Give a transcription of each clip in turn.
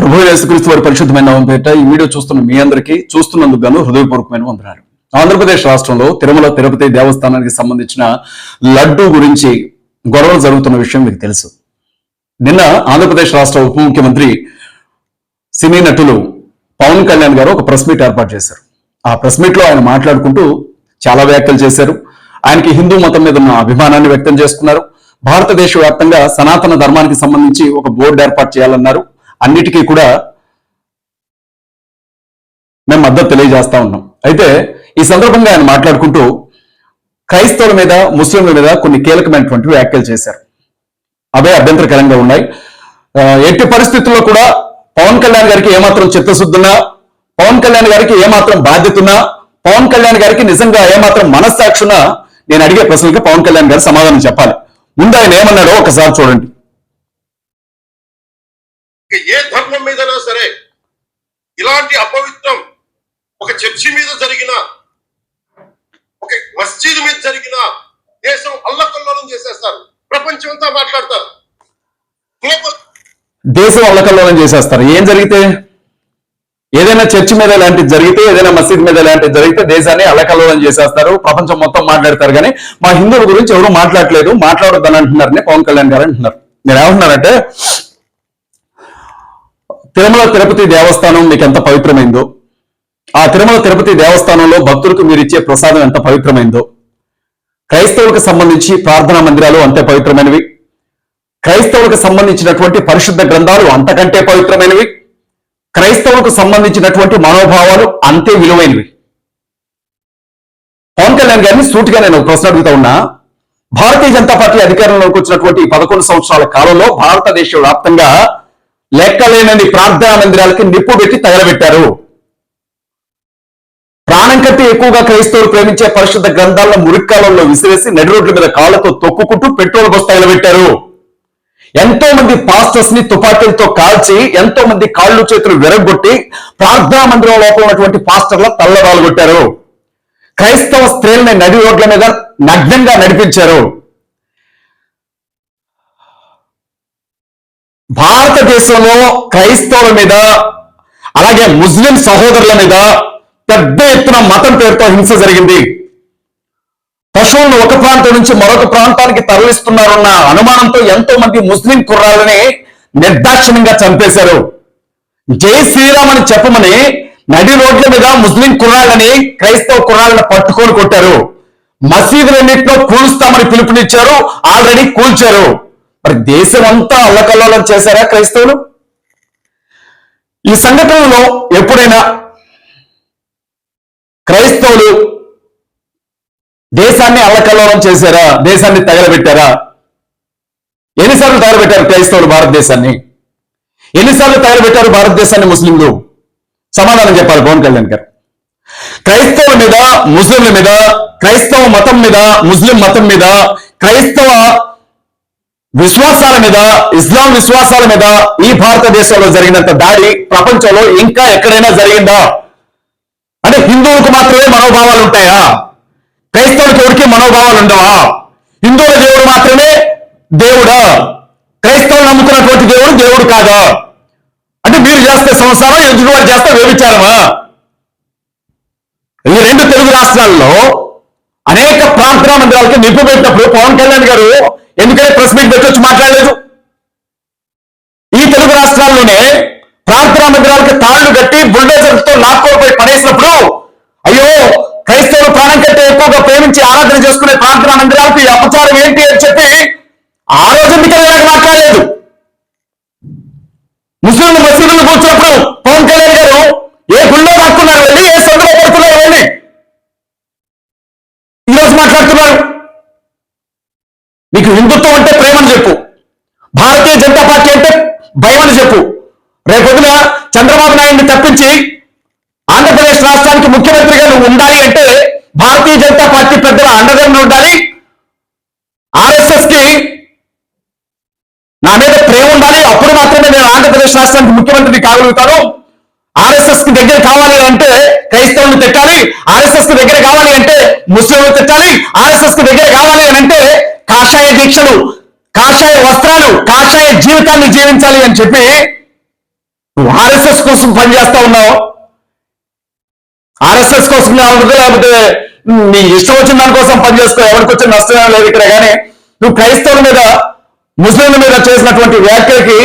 ప్రభు యేసుక్రీస్తు వారి పరిశుద్ధమైన నామం పేట ఈ వీడియో చూస్తున్న మీ అందరికీ చూస్తున్నందుకు గాను హృదయపూర్వకమైన వందనాలు. ఆంధ్రప్రదేశ్ రాష్ట్రంలో తిరుమల తిరుపతి దేవస్థానానికి సంబంధించిన లడ్డు గురించి గొడవలు జరుగుతున్న విషయం మీకు తెలుసు. నిన్న ఆంధ్రప్రదేశ్ రాష్ట్ర ఉప ముఖ్యమంత్రి సినీ నటులు పవన్ కళ్యాణ్ గారు ఒక ప్రెస్ మీట్ ఏర్పాటు చేశారు. ఆ ప్రెస్ మీట్లో ఆయన మాట్లాడుకుంటూ చాలా వ్యాఖ్యలు చేశారు. ఆయనకి హిందూ మతం మీద ఉన్న అభిమానాన్ని వ్యక్తం చేసుకున్నారు. భారతదేశ వ్యాప్తంగా సనాతన ధర్మానికి సంబంధించి ఒక బోర్డు ఏర్పాటు చేయాలన్నారు. అన్నిటికీ కూడా మేము మద్దతు తెలియజేస్తా ఉన్నాం. అయితే ఈ సందర్భంగా ఆయన మాట్లాడుకుంటూ క్రైస్తవుల మీద ముస్లింల మీద కొన్ని కీలకమైనటువంటి వ్యాఖ్యలు చేశారు. అవే అభ్యంతరకరంగా ఉన్నాయి. ఎట్టి పరిస్థితుల్లో కూడా పవన్ కళ్యాణ్ గారికి ఏమాత్రం చిత్తశుద్ధున్నా పవన్ కళ్యాణ్ గారికి ఏమాత్రం బాధ్యత ఉన్నా పవన్ కళ్యాణ్ గారికి నిజంగా ఏమాత్రం మనస్సాక్షున నేను అడిగే ప్రశ్నలకి పవన్ కళ్యాణ్ గారు సమాధానం చెప్పాలి. ముందు ఆయన ఏమన్నాడో ఒకసారి చూడండి. ఏ ధర్మం మీదైనా సరే ఇలాంటి అపవిత్రం ఒక చర్చి మీద జరిగిన ఒక మస్జిద్ మీద జరిగిన దేశం అల్లకల్లోలం చేసేస్తారు. ప్రపంచం అంతా మాట్లాడతారు. దేశం అల్లకల్లోలం చేసేస్తారు. ఏం జరిగితే? ఏదైనా చర్చి మీద ఇలాంటిది జరిగితే ఏదైనా మసీద్ మీద ఇలాంటిది జరిగితే దేశాన్ని అల్లకల్లోలం చేసేస్తారు. ప్రపంచం మొత్తం మాట్లాడతారు కానీ మా హిందువుల గురించి ఎవరు మాట్లాడలేదు. మాట్లాడొద్దని అంటున్నారని పవన్ కళ్యాణ్ గారు అంటున్నారు. నేను ఏమంటున్నారంటే తిరుమల తిరుపతి దేవస్థానం మీకు ఎంత పవిత్రమైందో ఆ తిరుమల తిరుపతి దేవస్థానంలో భక్తులకు మీరు ఇచ్చే ప్రసాదం ఎంత పవిత్రమైందో క్రైస్తవులకు సంబంధించి ప్రార్థనా మందిరాలు అంతే పవిత్రమైనవి. క్రైస్తవులకు సంబంధించినటువంటి పరిశుద్ధ గ్రంథాలు అంతకంటే పవిత్రమైనవి. క్రైస్తవులకు సంబంధించినటువంటి మనోభావాలు అంతే విలువైనవి. పవన్ కళ్యాణ్ గారిని సూటిగా నేను ప్రశ్న అడుగుతా ఉన్నా. భారతీయ జనతా పార్టీ అధికారంలోకి వచ్చినటువంటి పదకొండు సంవత్సరాల కాలంలో భారతదేశ వ్యాప్తంగా లెక్కలేనని ప్రార్థనా మందిరాలకి నిప్పు పెట్టి తగలబెట్టారు. ప్రాణం కంటే ఎక్కువగా క్రైస్తవులు ప్రేమించే పరిశుద్ధ గ్రంథాలను మురిక్కాలంలో విసిరేసి నడి రోడ్ల మీద కాళ్ళతో తొక్కుకుంటూ పెట్రోల్ బస్ తగలబెట్టారు ఎంతో మంది పాస్టర్స్ని తుపాకీలతో కాల్చి ఎంతో మంది కాళ్ళు చేతులు విరగొట్టి ప్రార్థనా మందిరం లోపల ఉన్నటువంటి పాస్టర్ల తల్లరాలు కొట్టారు. క్రైస్తవ స్త్రీలని నడి రోడ్ల మీద నగ్నంగా నడిపించారు. భారతదేశంలో క్రైస్తవుల మీద అలాగే ముస్లిం సహోదరుల మీద పెద్ద ఎత్తున మతం పేరుతో హింస జరిగింది. పశువులను ఒక ప్రాంతం నుంచి మరొక ప్రాంతానికి తరలిస్తున్నారన్న అనుమానంతో ఎంతో మంది ముస్లిం కుర్రాళ్ళని నిర్దాక్షిణ్యంగా చంపేశారు. జై శ్రీరామ్ అని చెప్పమని నడి రోడ్ల మీద ముస్లిం కుర్రాళ్ళని క్రైస్తవ కుర్రాళ్ళని పట్టుకొని కొట్టారు. మసీదులన్నింటిలో కూలుస్తామని పిలుపునిచ్చారు. ఆల్రెడీ కూల్చారు. మరి దేశం అంతా అల్లకల్లోలం చేశారా క్రైస్తవులు? ఈ సంఘటనలో ఎప్పుడైనా క్రైస్తవులు దేశాన్ని అల్లకల్లోలం చేశారా? దేశాన్ని తగలబెట్టారా? ఎన్నిసార్లు తగలబెట్టారు క్రైస్తవులు భారతదేశాన్ని? ఎన్నిసార్లు తగలబెట్టారు భారతదేశాన్ని ముస్లింలు? సమాధానం చెప్పాలి పవన్ కళ్యాణ్ గారు. క్రైస్తవుల మీద ముస్లింల మీద క్రైస్తవ మతం మీద ముస్లిం మతం మీద క్రైస్తవ విశ్వాసాల మీద ఇస్లాం విశ్వాసాల మీద ఈ భారతదేశంలో జరిగినంత దాడి ప్రపంచంలో ఇంకా ఎక్కడైనా జరిగిందా? అంటే హిందువులకు మాత్రమే మనోభావాలు ఉంటాయా? క్రైస్తవులకు ఎవరికి మనోభావాలు ఉండవా? హిందువుల దేవుడు మాత్రమే దేవుడా? క్రైస్తవులు నమ్ముకున్నటువంటి దేవుడు దేవుడు కాదా? అంటే మీరు చేస్తే సంసారం ఎదుటి వారు చేస్తే వ్యభిచారమా? ఈ రెండు తెలుగు రాష్ట్రాల్లో అనేక ప్రార్థనా మందిరాలకి నిప్పు పెట్టినప్పుడు పవన్ కళ్యాణ్ గారు ఎందుకంటే ప్రెస్ మీట్ పెట్టొచ్చి మాట్లాడలేదు. ఈ తెలుగు రాష్ట్రాల్లోనే ప్రార్థనా మందిరాలకి తాళ్ళు కట్టి బుల్డోజర్తో లాక్కోపై పడేసినప్పుడు అయ్యో క్రైస్తవులు ప్రాణం కంటే ఎక్కువగా ప్రేమించి ఆరాధన చేసుకునే ప్రార్థనా మందిరాలకు అపచారం ఏంటి అని చెప్పి ఆ రోజు ఎందుకంటే మాట్లాడలేదు? ముస్లింలు మసీదులు కూర్చున్నప్పుడు పవన్ కళ్యాణ్ గారు ఏ గుళ్ళో దాక్కున్నారు వెళ్ళి ఏ సందులో పడుతున్నారు వెళ్ళి? ఈరోజు మాట్లాడుతున్నారు. నీకు హిందుత్వం అంటే ప్రేమని చెప్పు. భారతీయ జనతా పార్టీ అంటే భయం అని చెప్పు. రేపొద్దున చంద్రబాబు నాయుడిని తప్పించి ఆంధ్రప్రదేశ్ రాష్ట్రానికి ముఖ్యమంత్రిగా నువ్వు ఉండాలి అంటే భారతీయ జనతా పార్టీ పెద్దల అండదండ ఉండాలి. ఆర్ఎస్ఎస్కి నా మీద ప్రేమ ఉండాలి. అప్పుడు మాత్రమే నేను ఆంధ్రప్రదేశ్ రాష్ట్రానికి ముఖ్యమంత్రిని కాగలుగుతాను. ఆర్ఎస్ఎస్కి దగ్గర కావాలి అంటే క్రైస్తవులను తిట్టాలి. ఆర్ఎస్ఎస్కి దగ్గర కావాలి అంటే ముస్లింలు తిట్టాలి. ఆర్ఎస్ఎస్కి దగ్గర కావాలి అని అంటే కాషాయ దీక్షలు కాషాయ వస్త్రాలు కాషాయ జీవితాన్ని జీవించాలి అని చెప్పి నువ్వు ఆర్ఎస్ఎస్ కోసం పనిచేస్తా ఉన్నావు. ఆర్ఎస్ఎస్ కోసం కావాలి లేకపోతే నీ ఇష్టం వచ్చిన దానికోసం పనిచేస్తావు ఎవరికి వచ్చిన నష్టం లేదు ఇక్కడ కానీ నువ్వు క్రైస్తవుల మీద ముస్లింల మీద చేసినటువంటి వ్యాఖ్యలకి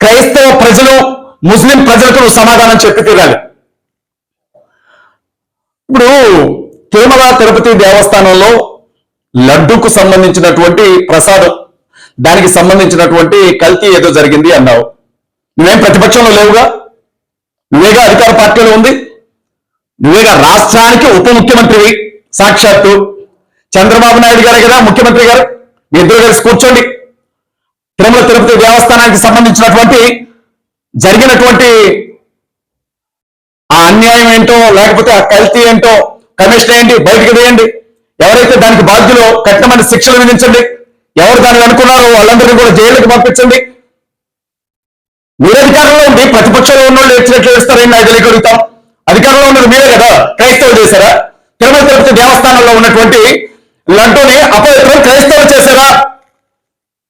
క్రైస్తవ ప్రజలు ముస్లిం ప్రజలకు సమాధానం చెప్పి తీరాలి. ఇప్పుడు తిరుమల తిరుపతి దేవస్థానంలో లడ్డూకు సంబంధించినటువంటి ప్రసాదం దానికి సంబంధించినటువంటి కల్తీ ఏదో జరిగింది అన్నావు. నువ్వేం ప్రతిపక్షంలో లేవుగా? నువ్వేగా అధికార పార్టీలో ఉంది? నువ్వేగా రాష్ట్రానికి ఉప ముఖ్యమంత్రివి సాక్షాత్తు చంద్రబాబు నాయుడు గారే కదా ముఖ్యమంత్రి గారు? మీ ఇద్దరు కలిసి కూర్చోండి. తిరుమల తిరుపతి దేవస్థానానికి సంబంధించినటువంటి జరిగినటువంటి ఆ అన్యాయం ఏంటో లేకపోతే ఆ కల్తీ ఏంటో కమిషన్ ఏంటి బయటకు వేయండి ఎవరైతే దానికి బాధ్యులో కఠినమైన శిక్షలు విధించండి ఎవరు దాన్ని అనుకున్నారో వాళ్ళందరినీ కూడా జైలుకి పంపించండి. మీరు అధికారంలో ఉండి ప్రతిపక్షంలో ఉన్న వాళ్ళు ఎచ్చినట్లు ఇస్తారని నాకు తెలియగలుగుతాం అధికారంలో ఉన్నది మీరే కదా? క్రైస్తవులు చేశారా? తిరుమల తిరుపతి దేవస్థానంలో ఉన్నటువంటి లడ్డూని అపవిత్రం క్రైస్తవులు చేశారా?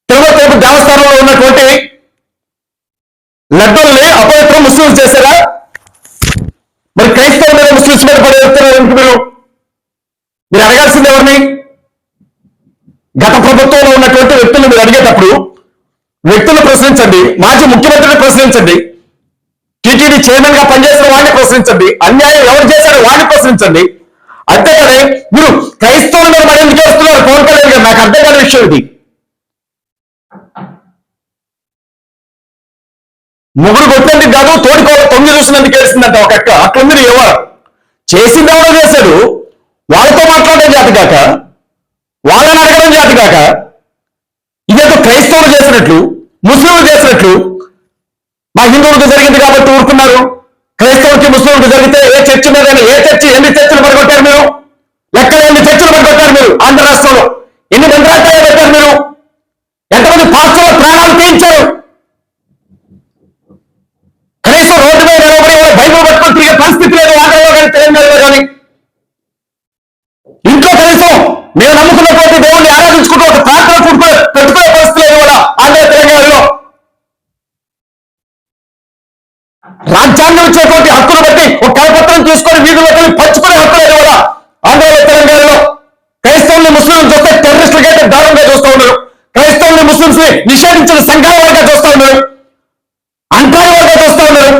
తిరుమల తిరుపతి దేవస్థానంలో ఉన్నటువంటి లడ్డూల్ని అపవిత్రం ముస్లింలు చేశారా? ముస్లింస్ మీద మీరు? మీరు అడగాల్సింది ఎవరిని? గత ప్రభుత్వంలో ఉన్నటువంటి వ్యక్తులు మీరు అడిగేటప్పుడు వ్యక్తులను ప్రశ్నించండి మాజీ ముఖ్యమంత్రిని ప్రశ్నించండి టీటీడీ చైర్మన్గా పనిచేసిన వాడిని ప్రశ్నించండి అన్యాయం ఎవరు చేశారు వాడిని ప్రశ్నించండి. అంతేకాని మీరు క్రైస్తవుల మీద మరి ఎందుకు చేస్తున్నారు? పవన్ కళ్యాణ్ గారు నాకు అర్థం కాని విషయం ఇది. ముగ్గురు కొట్టినందుకు కాదు తోడుకోవాలి తొమ్మిది చూసినందుకు వేసిందంట ఒక అక్క. అట్లుంది నీ ఎవరు? చేసింది ఎవరో చేశాడు వాళ్ళతో మాట్లాడడం చేత కాక వాళ్ళని అడగడం చేత కాక ఇదేదో క్రైస్తవులు చేసినట్లు ముస్లింలు చేసినట్లు మా హిందువులకు జరిగింది కాబట్టి ఊరుకున్నారు. క్రైస్తవులకి ముస్లింలకు జరిగితే ఏ చర్చి మీద ఏ చర్చి ఎన్ని చర్చలు పడగొట్టారు మీరు? లెక్కలు ఎన్ని చర్చలు పడగొట్టారు మీరు? ఆంధ్ర రాష్ట్రంలో ఎన్ని మంత్రాలయాలు పెట్టారు మీరు? ఎంతమంది పాస్ ప్రాణాలు తీయించారు కనీసం రోడ్డు మీద నిలబడి ఎవరు బైబుల్ పట్టుకొని తిరిగే పరిస్థితి లేదు ఆంధ్రలో కానీ తెలంగాణలో కానీ ఇంట్లో కనీసం మేము నమ్ముకున్నటువంటి దేవుణ్ణి ఆరాధించుకుంటూ ఒక ప్రార్థన కూడుకునే పెట్టుకునే పరిస్థితి లేదు కూడా ఆంధ్ర తెలంగాణలో రాజ్యాంగం ఇచ్చేటువంటి హక్కును బట్టి ఒక కరపత్రం తీసుకొని వీధుల్లోకి వెళ్ళి పంచుకునే హక్కు లేదు కూడా ఆంధ్రలో తెలంగాణలో క్రైస్తవుల్ని ముస్లింలు చూస్తే టెర్రరిస్టులకి అయితే దారుణంగా చూస్తూ ఉన్నారు క్రైస్తవుల్ని ముస్లింస్ని నిషేధించిన సంఘాల వారిగా వస్తా ఉన్నారు. అంటారు వారిగా వస్తా ఉన్నారు.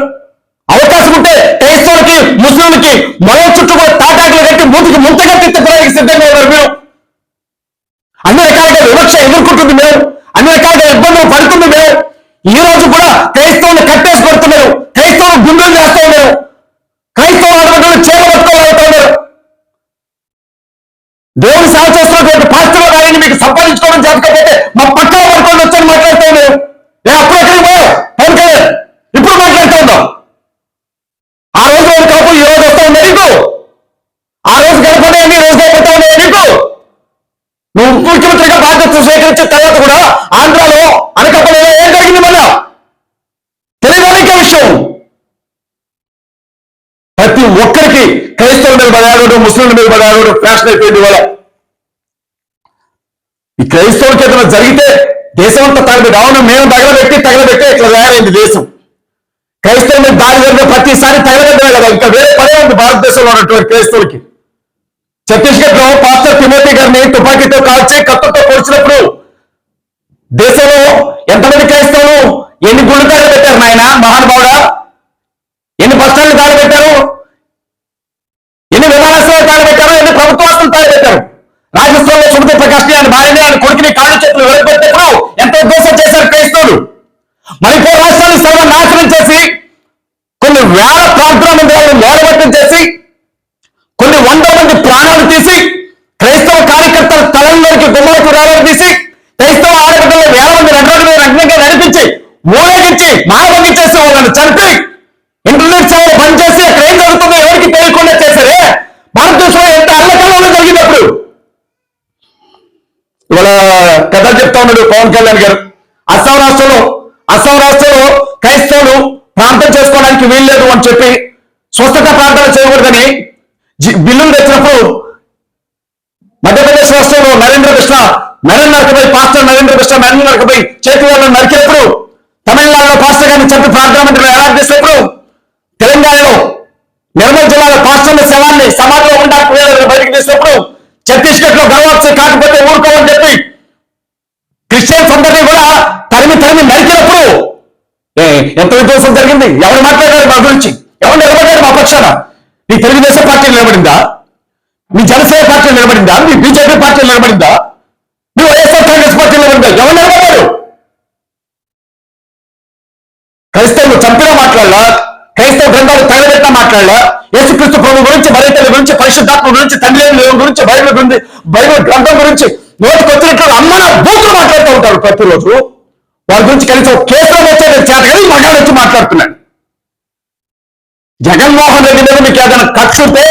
అవకాశం ఉంటే క్రైస్తవులకి ముస్లింలకి మరో చుట్టూ కూడా తాటాకులు కట్టి మూతికి ముంతగా తిప్పడానికి సిద్ధంగా ఉన్నారు మేము అన్ని రకాలుగా వివక్ష ఎదుర్కొంటుంది మేము. అన్ని రకాలుగా ఇబ్బందులు పడుతుంది మేము. ఈ రోజు కూడా క్రైస్తవులు కట్టేసి కొడుతున్నారు. క్రైస్తవులు గుండెలు చేస్తా ఉన్నారు. క్రైస్తవులు అడగడం చేత ఉన్నారు. దేవుని సేవ చేస్తున్నటువంటి పాస్టర్ గారిని మీకు సంపాదించుకోవడం జరగకపోతే మా పక్కన పడుకొని వచ్చని మాట్లాడుతూ ఉన్నారు నేను అప్పుడు ఎక్కడికి పోయా. పవన్ కళ్యాణ్ ఇప్పుడు మాట్లాడుతూ ఉన్నాం. ఆ రోజు ఒక కాపు ఈ రోజు వస్తా ఉంది నీకు. ఆ రోజు గడపడేయండి ఈ రోజు గడపడతా ఉన్నాయి నీకు. నువ్వు ముఖ్యమంత్రిగా బాధ్యత స్వీకరించిన తర్వాత కూడా ఆంధ్రాలో అనకాపల్లిలో ఏం జరిగింది మళ్ళా? తెలియదానికే విషయం. ప్రతి ఒక్కరికి క్రైస్తవుల మీద బలాడు ముస్లింల మీద బలాడు ఫ్యాషన్ అయిపోయింది వాళ్ళ ఈ క్రైస్తవులకి ఏదైనా జరిగితే దేశం అంతా తగలబెట్టి అవును మేము తగలబెట్టి తగలబెట్టి ఇట్లా తయారైంది దేశం. క్రైస్తవుల మీద దాడి జరిగిన ప్రతిసారి తగలబెట్టమే కదా ఇంకా వేరే పదే ఉంది భారతదేశంలో ఉన్నటువంటి క్రైస్తవులకి. ఛత్తీస్గఢ్లో పాస్టర్ తిమోతి గారిని తుపాకీతో కాల్చి కత్తుతో పొడిచినప్పుడు దేశంలో ఎంతమంది క్రైస్తవులు ఎన్ని గుళ్ళు తగలబెట్టారు నాయన మహానుభావుడా? ఎన్ని బస్టాండ్లు దాడి ఎన్ని విమానాశ్రయాలు తగలబెట్టారు ఎన్ని ప్రభుత్వాస్తులు తగలబెట్టారు రాజస్థాన్లో సుమతి ప్రకాష్ ఆయన భార్యని ఆయన కొడుకుని కాళ్ళు చేతులు వెలగబెట్టినప్పుడు ఎంత ఉద్దేశం చేశారు క్రైస్తవులు మణిపూర్ రాష్ట్రాన్ని సర్వనాశనం చేసి కొన్ని వేల ప్రార్థనా మందిరాలను నేలమట్టం చేసి కొన్ని వందల మంది ప్రాణాలు తీసి క్రైస్తవ కార్యకర్తల తలంలోకి గుమ్మలకు వేలాలు తీసి క్రైస్తవ ఆడబిడ్డలు వేల మంది రెండు మీద నగ్నంగా నడిపించి ఊరేగించి మానవంగి చేసి వాళ్ళని చంపి ఇంటర్నెట్ సేవలు బంద్ చేసి అక్కడ ఏం జరుగుతుందో ఎవరికి తెలియకుండా చేశారే? భారతదేశంలో ఎంత అల్లకల్లో జరిగినప్పుడు ఇవాళ కథ చెప్తా ఉన్నాడు పవన్ కళ్యాణ్ గారు. అస్సాం రాష్ట్రంలో అస్సాం రాష్ట్రంలో క్రైస్తవులు ప్రాంతం చేసుకోవడానికి వీల్లేదు అని చెప్పి స్వస్థత ప్రార్థన చేయకూడదని బిల్లులు తెచ్చినప్పుడు మధ్యప్రదేశ్ రాష్ట్రంలో నరేంద్ర కృష్ణ నరేంద్ర నరకపై పాస్టర్ నరేంద్ర కృష్ణ నరేంద్ర నరకపై చేతి వాళ్ళని తమిళనాడులో పాస్టర్ గారిని చంపి ప్రార్థన మంత్రులు ఎలాంటి చేసినప్పుడు తెలంగాణలో నిర్మల్ జిల్లాలో పాస్టర్ల శవాన్ని సమాధిలో ఉండకపోయేది బయటకు తీసినప్పుడు ఛత్తీస్గఢ్లో గర్వచ్చు కాకపోతే ఊరుకోమని చెప్పి క్రిస్టియన్స్ అందరినీ కూడా తరిమి తరిమి నరికినప్పుడు ఎంత విధ్వంసం జరిగింది? ఎవరు మాట్లాడారు మా గురించి? ఎవరు నిలబడ్డారు మా పక్షాన? నీ తెలుగుదేశం పార్టీ నిలబడిందా? మీ జనసేన పార్టీ నిలబడిందా? మీ బీజేపీ పార్టీ నిలబడిందా? నీ వైఎస్ఆర్ కాంగ్రెస్ పార్టీ నిలబడిందా? ఎవరు నిలబడ్డారు? క్రైస్తవులు చంపినా మాట్లాడలా? క్రైస్తవ గ్రంథాలు తగలబెట్టినా మాట్లాడలా? యేసుక్రీస్తు ప్రభు గురించి మరైతల గురించి పరిశుద్ధాత్మ గురించి తండ్రి గురించి బైబిల్ గురించి బైబిల్ గ్రంథం గురించి నోటికొచ్చినట్లు అమ్మన బూతులు మాట్లాడుతూ ఉంటారు ప్రతిరోజు. వాళ్ళ గురించి కనీసం కేసులో వచ్చేది చేత కానీ మగాడు వచ్చి మాట్లాడుతున్నాడు. జగన్మోహన్ రెడ్డి మీద మీకు ఏదైనా కక్ష ఉంటే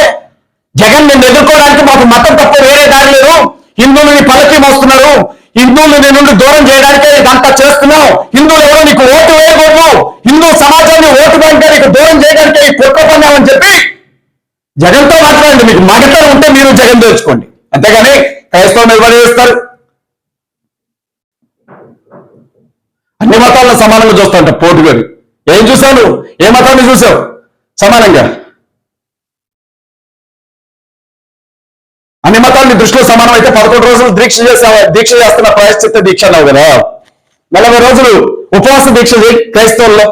జగన్ నిన్ను ఎదుర్కోవడానికి మాకు మతం తప్ప వేరే దారి లేదు. హిందువులని పలకి మోస్తున్నారు. హిందువులు నేను నుండి దూరం చేయడానికే ఇదంతా చేస్తున్నావు. హిందువులు ఎవరో నీకు ఓటు వేయకూడదు. హిందూ సమాజాన్ని ఓటు బ్యాంక్ నీకు దూరం చేయడానికే ఈ కుట్రపన్నామని చెప్పి జగన్తో మాట్లాడండి. మీకు మగతలు ఉంటే మీరు జగన్ తెలుసుకోండి అంతేగాని క్రైస్తవం నిర్వహిస్తారు వేస్తారు అన్ని మతాలను సమానంగా చూస్తాంట పోటు గారు ఏం చూశాను? ఏ మతాన్ని చూసావు సమానంగా. అన్ని మతాలని దృష్టిలో సమానం అయితే పదకొండు రోజులు దీక్ష చేసే దీక్ష చేస్తున్న ప్రాయశ్చిత్త దీక్ష అన్నావు కదా. నలభై రోజులు ఉపవాస దీక్ష చేయి క్రైస్తవుల్లో.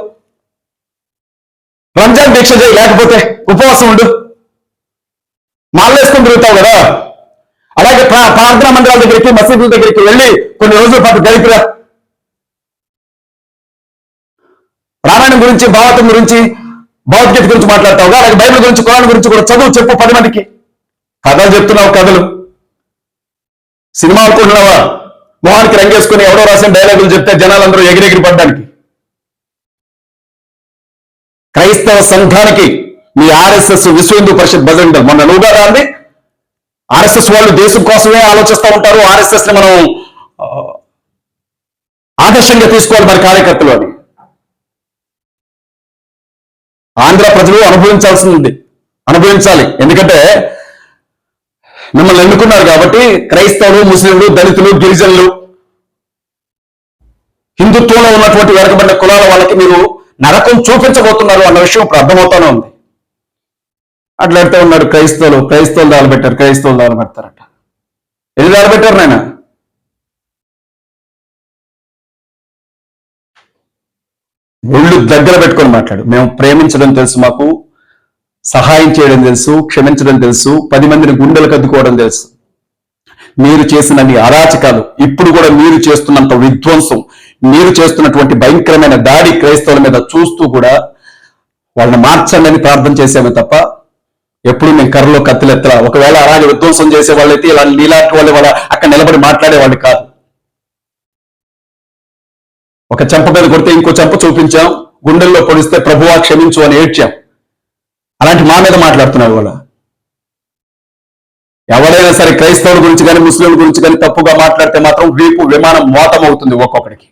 రంజాన్ దీక్ష చేయి లేకపోతే ఉపవాసం ఉండు. మాలేసుకుని తిరుగుతావు కదా. అలాగే ప్రార్థనా మందిరాల దగ్గరికి మసీదుల దగ్గరికి వెళ్ళి కొన్ని రోజుల పాటు గడిపిరా. రామాయణం గురించి భారతం గురించి భగవద్గీత గురించి మాట్లాడతావుగా? అలాగే బైబిల్ గురించి కురాన్ గురించి కూడా చదువు చెప్పు పది మందికి. కథలు చెప్తున్నావు కథలు. సినిమా అనుకుంటున్నావా మొహానికి రంగేసుకుని ఎవడో రాసిన డైలాగులు చెప్తే జనాలందరూ ఎగిరెగిరి పడ్డానికి. క్రైస్తవ సంఘానికి మీ ఆర్ఎస్ఎస్ విశ్వ హిందూ పరిషత్ బజరంగ దళ్. మొన్న నువ్వుగా రాంది ఆర్ఎస్ఎస్ వాళ్ళు దేశం కోసమే ఆలోచిస్తూ ఉంటారు. ఆర్ఎస్ఎస్ని మనం ఆదర్శంగా తీసుకోవాలి మరి కార్యకర్తలు అని. ఆంధ్ర ప్రజలు అనుభవించాల్సింది అనుభవించాలి ఎందుకంటే మిమ్మల్ని ఎన్నుకున్నారు కాబట్టి క్రైస్తవులు ముస్లింలు దళితులు గిరిజనులు హిందుత్వంలో ఉన్నటువంటి వెనకబడిన కులాల వాళ్ళకి మీరు నరకం చూపించబోతున్నారు అన్న విషయం ఇప్పుడు అర్థమవుతానే ఉంది అట్లాడుతూ ఉన్నారు క్రైస్తవులు క్రైస్తవులు దాలబెట్టారు క్రైస్తవులు దాలబెడతారట ఎన్ని దాలబెట్టారు నాయన ముళ్ళు దగ్గర పెట్టుకొని మాట్లాడు. మేము ప్రేమించడం తెలుసు మాకు సహాయం చేయడం తెలుసు క్షమించడం తెలుసు పది మందిని గుండెలు కద్దుకోవడం తెలుసు. మీరు చేసిన మీ అరాచకాలు ఇప్పుడు కూడా మీరు చేస్తున్నంత విధ్వంసం మీరు చేస్తున్నటువంటి భయంకరమైన దాడి క్రైస్తవుల మీద చూస్తూ కూడా వాళ్ళని మార్చండి ప్రార్థన చేసామే తప్ప ఎప్పుడు మేము కర్రలో కత్తిలెత్తరా ఒకవేళ అలాగే విధ్వంసం చేసే వాళ్ళైతే ఇలా నీలాంటి వాళ్ళు వాళ్ళ అక్కడ నిలబడి మాట్లాడేవాళ్ళు కాదు. ఒక చెంప మీద కొడితే ఇంకో చెంప చూపించాం. గుండెల్లో పొడిస్తే ప్రభువా క్షమించు అని ఏడ్చాం. అలాంటి మా మీద మాట్లాడుతున్నారు వాళ్ళు. ఎవరైనా సరే క్రైస్తవుల గురించి కానీ ముస్లింల గురించి కానీ తప్పుగా మాట్లాడితే మాత్రం రేపు విమానం మోతం అవుతుంది ఒక్కొక్కడికి.